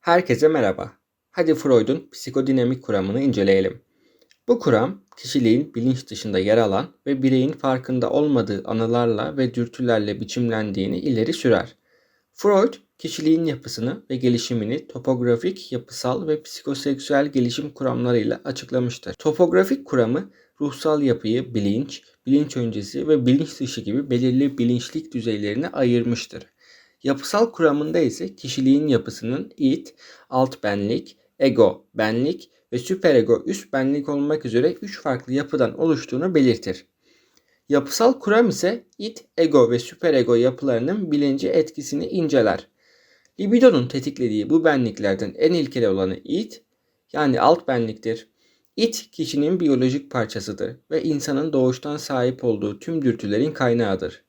Herkese merhaba. Hadi Freud'un psikodinamik kuramını inceleyelim. Bu kuram, kişiliğin bilinç dışında yer alan ve bireyin farkında olmadığı anılarla ve dürtülerle biçimlendiğini ileri sürer. Freud, kişiliğin yapısını ve gelişimini topografik, yapısal ve psikoseksüel gelişim kuramlarıyla açıklamıştır. Topografik kuramı, ruhsal yapıyı bilinç, bilinç öncesi ve bilinç dışı gibi belirli bilinçlik düzeylerine ayırmıştır. Yapısal kuramında ise kişiliğin yapısının id, alt benlik, ego, benlik ve süperego üst benlik olmak üzere üç farklı yapıdan oluştuğunu belirtir. Yapısal kuram ise id, ego ve süperego yapılarının bilinci etkisini inceler. Libidonun tetiklediği bu benliklerden en ilkeli olanı id, yani alt benliktir. İd kişinin biyolojik parçasıdır ve insanın doğuştan sahip olduğu tüm dürtülerin kaynağıdır.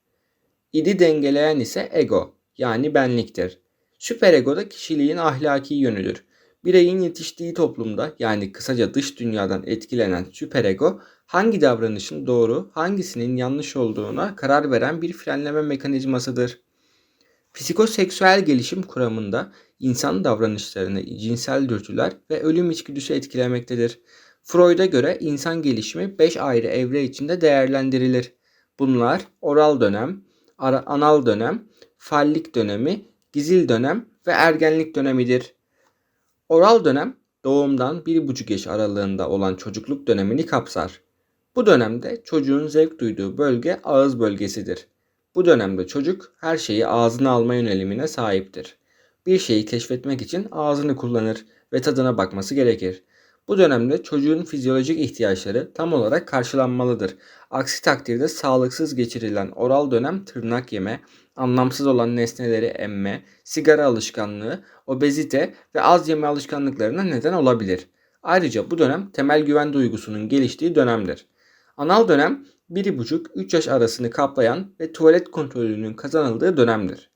İdi dengeleyen ise ego, yani benliktir. Süperego da kişiliğin ahlaki yönüdür. Bireyin yetiştiği toplumda yani kısaca dış dünyadan etkilenen süperego hangi davranışın doğru, hangisinin yanlış olduğuna karar veren bir frenleme mekanizmasıdır. Psikoseksüel gelişim kuramında insan davranışlarını cinsel dürtüler ve ölüm içgüdüsü etkilemektedir. Freud'a göre insan gelişimi 5 ayrı evre içinde değerlendirilir. Bunlar oral dönem, anal dönem, fallik dönemi, gizil dönem ve ergenlik dönemidir. Oral dönem doğumdan 1,5 yaş aralığında olan çocukluk dönemini kapsar. Bu dönemde çocuğun zevk duyduğu bölge ağız bölgesidir. Bu dönemde çocuk her şeyi ağzına alma yönelimine sahiptir. Bir şeyi keşfetmek için ağzını kullanır ve tadına bakması gerekir. Bu dönemde çocuğun fizyolojik ihtiyaçları tam olarak karşılanmalıdır. Aksi takdirde sağlıksız geçirilen oral dönem tırnak yeme, anlamsız olan nesneleri emme, sigara alışkanlığı, obezite ve az yeme alışkanlıklarına neden olabilir. Ayrıca bu dönem temel güven duygusunun geliştiği dönemdir. Anal dönem 1,5-3 yaş arasını kaplayan ve tuvalet kontrolünün kazanıldığı dönemdir.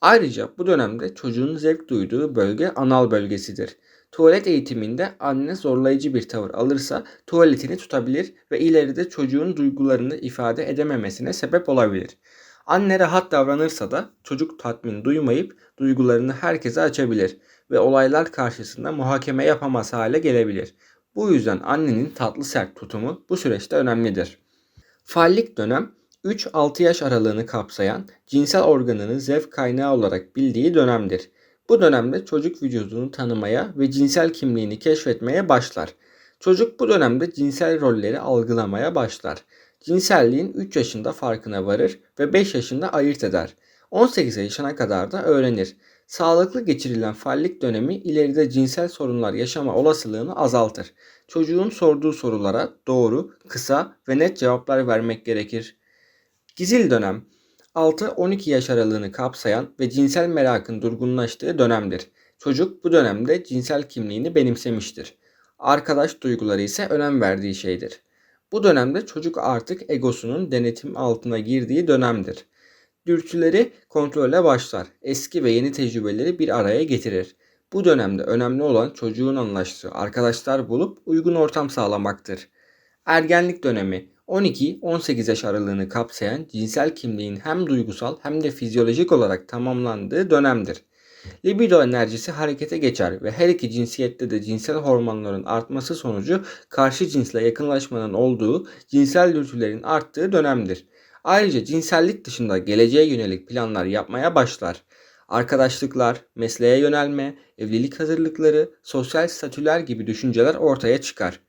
Ayrıca bu dönemde çocuğun zevk duyduğu bölge anal bölgesidir. Tuvalet eğitiminde anne zorlayıcı bir tavır alırsa tuvaletini tutabilir ve ileride çocuğun duygularını ifade edememesine sebep olabilir. Anne rahat davranırsa da çocuk tatmin duymayıp duygularını herkese açabilir ve olaylar karşısında muhakeme yapamaz hale gelebilir. Bu yüzden annenin tatlı sert tutumu bu süreçte önemlidir. Fallik dönem 3-6 yaş aralığını kapsayan cinsel organını zevk kaynağı olarak bildiği dönemdir. Bu dönemde çocuk vücudunu tanımaya ve cinsel kimliğini keşfetmeye başlar. Çocuk bu dönemde cinsel rolleri algılamaya başlar. Cinselliğin 3 yaşında farkına varır ve 5 yaşında ayırt eder. 18 yaşına kadar da öğrenir. Sağlıklı geçirilen fallik dönemi ileride cinsel sorunlar yaşama olasılığını azaltır. Çocuğun sorduğu sorulara doğru, kısa ve net cevaplar vermek gerekir. Gizil dönem 6-12 yaş aralığını kapsayan ve cinsel merakın durgunlaştığı dönemdir. Çocuk bu dönemde cinsel kimliğini benimsemiştir. Arkadaş duyguları ise önem verdiği şeydir. Bu dönemde çocuk artık egosunun denetim altına girdiği dönemdir. Dürtüleri kontrole başlar. Eski ve yeni tecrübeleri bir araya getirir. Bu dönemde önemli olan çocuğun anlaştığı arkadaşlar bulup uygun ortam sağlamaktır. Ergenlik dönemi 12-18 yaş aralığını kapsayan cinsel kimliğin hem duygusal hem de fizyolojik olarak tamamlandığı dönemdir. Libido enerjisi harekete geçer ve her iki cinsiyette de cinsel hormonların artması sonucu karşı cinsle yakınlaşmanın olduğu, cinsel dürtülerin arttığı dönemdir. Ayrıca cinsellik dışında geleceğe yönelik planlar yapmaya başlar. Arkadaşlıklar, mesleğe yönelme, evlilik hazırlıkları, sosyal statüler gibi düşünceler ortaya çıkar.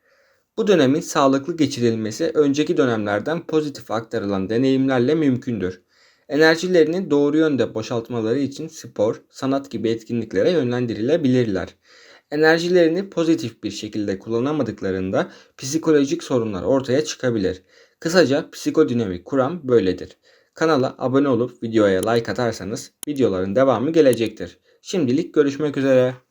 Bu dönemin sağlıklı geçirilmesi önceki dönemlerden pozitif aktarılan deneyimlerle mümkündür. Enerjilerini doğru yönde boşaltmaları için spor, sanat gibi etkinliklere yönlendirilebilirler. Enerjilerini pozitif bir şekilde kullanamadıklarında psikolojik sorunlar ortaya çıkabilir. Kısaca psikodinamik kuram böyledir. Kanala abone olup videoya like atarsanız videoların devamı gelecektir. Şimdilik görüşmek üzere.